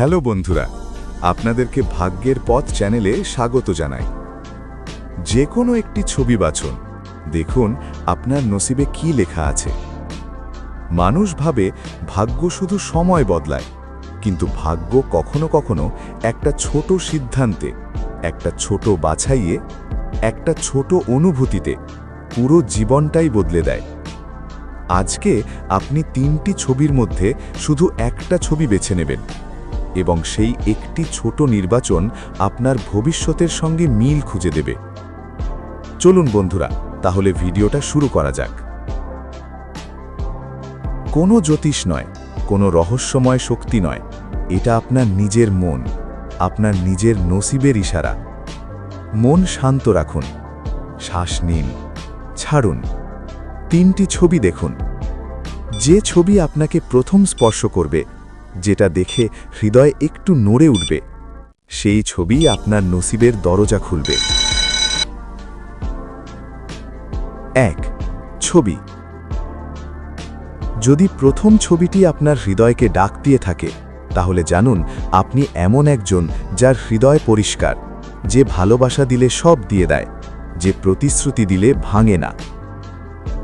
Hello বন্ধুরা, আপনাদেরকে ভাগ্যের পথ চ্যানেলে স্বাগত জানাই। যে কোনো একটি ছবি বাছুন, দেখুন আপনার নসিবে কি লেখা আছে। মানুষ ভাবে ভাগ্য শুধু সময় বদলায়, কিন্তু ভাগ্য কখনো কখনো একটা ছোট সিদ্ধান্তে, একটা ছোট বাছাইয়ে, একটা ছোট অনুভূতিতে পুরো জীবনটাই বদলে দেয়। আজকে আপনি তিনটি ছবির মধ্যে শুধু একটা ছবি বেছে নেবেন। এবং সেই একটি ছোট নির্বাচন আপনার ভবিষ্যতের সঙ্গে মিল খুঁজে দেবে। চলুন বন্ধুরা, তাহলে ভিডিওটা শুরু করা যাক। কোনো জ্যোতিষ নয়, কোনো রহস্যময় শক্তি নয়, এটা আপনার নিজের মন, আপনার নিজের নসিবের ইশারা। মন শান্ত রাখুন, শ্বাস নিন, ছাড়ুন, তিনটি ছবি দেখুন। যে ছবি আপনাকে প্রথম স্পর্শ করবে যেটা দেখে হৃদয় একটু নড়ে উঠবে। সেই ছবি আপনার নসিবের দরজা খুলবে। এক, ছবি। যদি প্রথম ছবিটি আপনার হৃদয়কে ডাক দিয়ে থাকে, তাহলে জানুন আপনি এমন একজন যার হৃদয় পরিষ্কার, যে ভালোবাসা দিলে সব দিয়ে দেয়, যে প্রতিশ্রুতি দিলে ভাঙে না।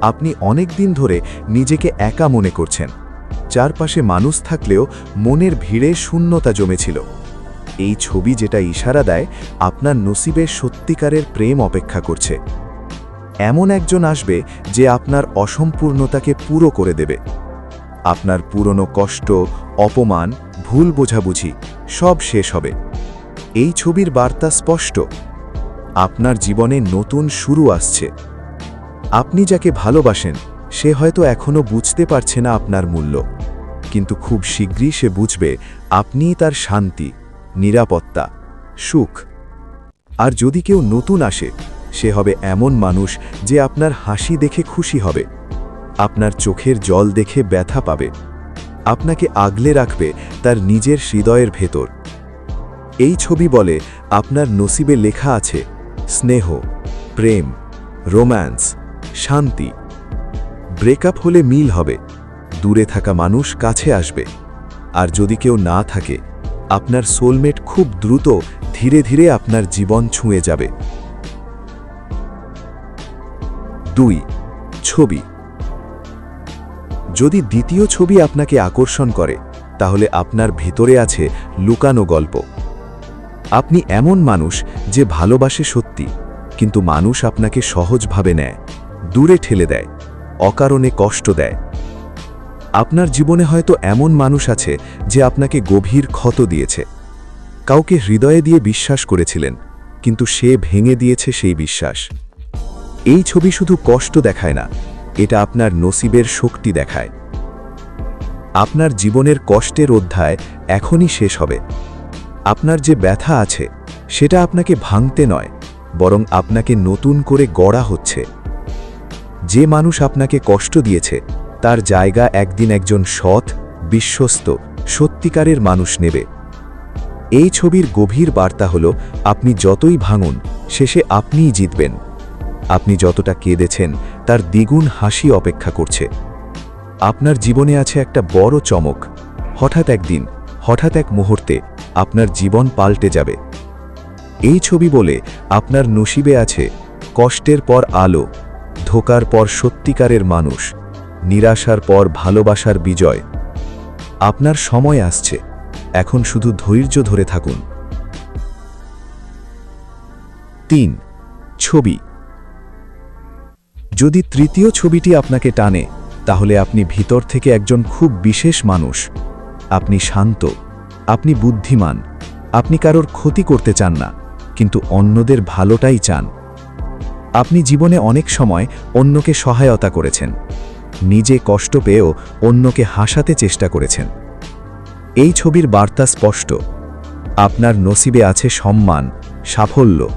আপনি অনেক দিন ধরে নিজেকে একা মনে করছেন। চারপাশে মানুষ থাকলেও মনের ভিড়ে শূন্যতা জমেছিল। এই ছবি যেটা ইশারা দেয়, আপনার নসিবের সত্যিকারের প্রেম অপেক্ষা করছে। এমন একজন আসবে যে আপনার অসম্পূর্ণতাকে পুরো করে দেবে। আপনার পুরনো কষ্ট, অপমান, ভুল বোঝাবুঝি সব শেষ হবে। এই ছবির বার্তা স্পষ্ট। আপনার জীবনে নতুন শুরু আসছে। আপনি যাকে ভালোবাসেন, সে হয়তো এখনও বুঝতে পারছে না আপনার মূল্য। কিন্তু খুব শীঘ্রই সে বুঝবে আপনিই তার শান্তি, নিরাপত্তা, সুখ। আর যদি কেউ নতুন আসে, সে হবে এমন মানুষ যে আপনার হাসি দেখে খুশি হবে, আপনার চোখের জল দেখে ব্যথা পাবে, আপনাকে আগলে রাখবে তার নিজের হৃদয়ের ভেতর। এই ছবি বলে আপনার নসিবে লেখা আছে, স্নেহ, প্রেম, রোম্যান্স, শান্তি। ব্রেকআপ হলে মিল হবে। দূরে থাকা মানুষ কাছে আসবে। আর যদি কেউ না থাকে, আপনার সোলমেট খুব দ্রুত ধীরে ধীরে আপনার জীবন ছুঁয়ে যাবে। দুই, ছবি। যদি দ্বিতীয় ছবি আপনাকে আকর্ষণ করে, তাহলে আপনার ভেতরে আছে লুকানো গল্প। আপনি এমন মানুষ যে ভালোবাসে সত্যি, কিন্তু মানুষ আপনাকে সহজভাবে নেয়, দূরে ঠেলে দেয়, অকারণে কষ্ট দেয়। আপনার জীবনে হয়তো এমন মানুষ আছে যে আপনাকে গভীর ক্ষত দিয়েছে। কাউকে হৃদয়ে দিয়ে বিশ্বাস করেছিলেন, কিন্তু সে ভেঙে দিয়েছে সেই বিশ্বাস। এই ছবি শুধু কষ্ট দেখায় না, এটা আপনার নসিবের শক্তি দেখায়। আপনার জীবনের কষ্টের অধ্যায় এখনই শেষ হবে। আপনার যে ব্যথা আছে, সেটা আপনাকে ভাঙতে নয়, বরং আপনাকে নতুন করে গড়া হচ্ছে। যে মানুষ আপনাকে কষ্ট দিয়েছে তার জায়গা একদিন একজন সৎ, বিশ্বস্ত, সত্যিকারের মানুষ নেবে। এই ছবির গভীর বার্তা হল, আপনি যতই ভাঙুন, শেষে আপনিই জিতবেন। আপনি যতটা কেঁদেছেন, তার দ্বিগুণ হাসি অপেক্ষা করছে। আপনার জীবনে আছে একটা বড় চমক। হঠাৎ একদিন, হঠাৎ এক মুহূর্তে, আপনার জীবন পাল্টে যাবে। এই ছবি বলে, আপনার নসিবে আছে, কষ্টের পর আলো, ধোকার পর সত্যিকারের মানুষ। নিরাশার পর ভালোবাসার বিজয়। আপনার সময় আসছে। এখন শুধু ধৈর্য ধরে থাকুন। তিন, ছবি। যদি তৃতীয় ছবিটি আপনাকে টানে, তাহলে আপনি ভিতর থেকে একজন খুব বিশেষ মানুষ। আপনি শান্ত, আপনি বুদ্ধিমান, আপনি কারোর ক্ষতি করতে চান না, কিন্তু অন্যদের ভালোটাই চান। আপনি জীবনে অনেক সময় অন্যকে সহায়তা করেছেন। নিজে কষ্ট পেয়েও অন্যকে হাসাতে চেষ্টা করেছেন। এই ছবির বার্তা স্পষ্ট। আপনার নসিবে আছে সম্মান, সাফল্য,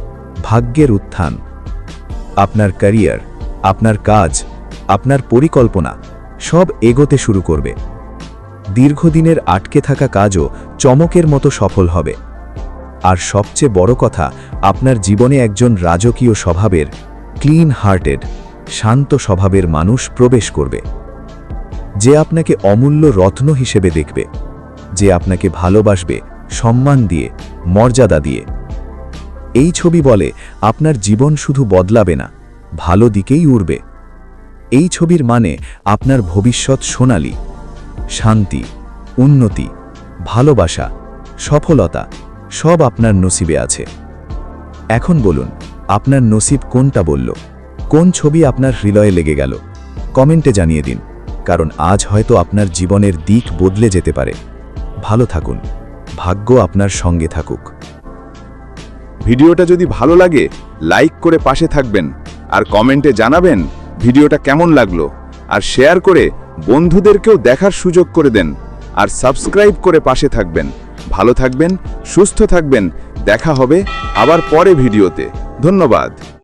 ভাগ্যের উত্থান। আপনার ক্যারিয়ার, আপনার কাজ, আপনার পরিকল্পনা, সব এগোতে শুরু করবে। দীর্ঘদিনের আটকে থাকা কাজও চমকের মতো সফল হবে। আর সবচেয়ে বড় কথা, আপনার জীবনে একজন রাজকীয় স্বভাবের ক্লিন হার্টেড শান্ত স্বভাবের মানুষ প্রবেশ করবে। যে আপনাকে অমূল্য রত্ন হিসেবে দেখবে, যে আপনাকে ভালোবাসবে, সম্মান দিয়ে, মর্যাদা দিয়ে। এই ছবি বলে, আপনার জীবন শুধু বদলাবে না, ভালো দিকেই উড়বে। এই ছবির মানে আপনার ভবিষ্যৎ সোনালি, শান্তি, উন্নতি, ভালোবাসা, সফলতা, সব আপনার নসিবে আছে। এখন বলুন, আপনার নসিব কোনটা বলল? কোন ছবি আপনার হৃদয়ে লেগে গেল? কমেন্টে জানিয়ে দিন, কারণ আজ হয়তো আপনার জীবনের দিক বদলে যেতে পারে। ভালো থাকুন, ভাগ্য আপনার সঙ্গে থাকুক। ভিডিওটা যদি ভালো লাগে, লাইক করে পাশে থাকবেন, আর কমেন্টে জানাবেন ভিডিওটা কেমন লাগল, আর শেয়ার করে বন্ধুদেরকেও দেখার সুযোগ করে দেন, আর সাবস্ক্রাইব করে পাশে থাকবেন। ভালো থাকবেন, সুস্থ থাকবেন, দেখা হবে আবার পরে ভিডিওতে। ধন্যবাদ।